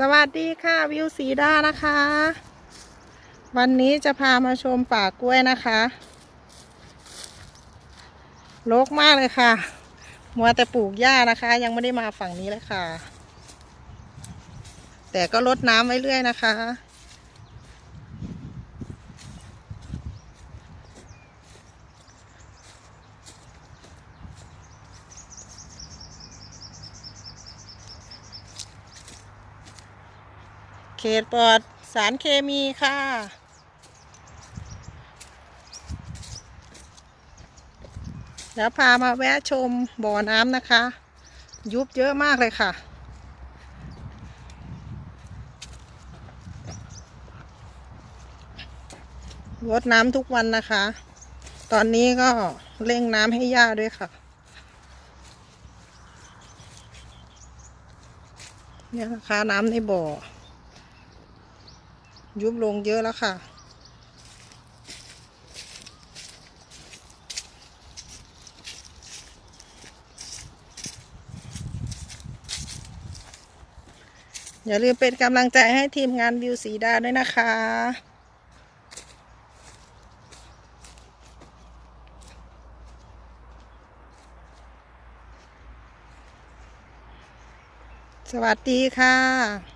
สวัสดีค่ะวิวสีดานะคะ วันนี้จะพามาชมป่ากล้วยนะคะโลกมากเลยค่ะ มัวแต่ปลูกหญ้านะคะ ยังไม่ได้มาฝั่งนี้เลยค่ะ แต่ก็ลดน้ำไว้เรื่อยนะคะ ขตปลอดสารเคมีค่ะเดี๋ยวพามาแวะชมบ่อน้ำนะคะ ยุบเยอะมากเลยค่ะ รดน้ำทุกวันนะคะ ตอนนี้ก็เร่งน้ำให้ย่าด้วยค่ะเนี่ยนะคะน้ำในบ่อ ยุบลงเยอะแล้วค่ะ อย่าลืมเป็นกำลังใจให้ทีมงานวิวสีดาด้วยนะคะสวัสดีค่ะ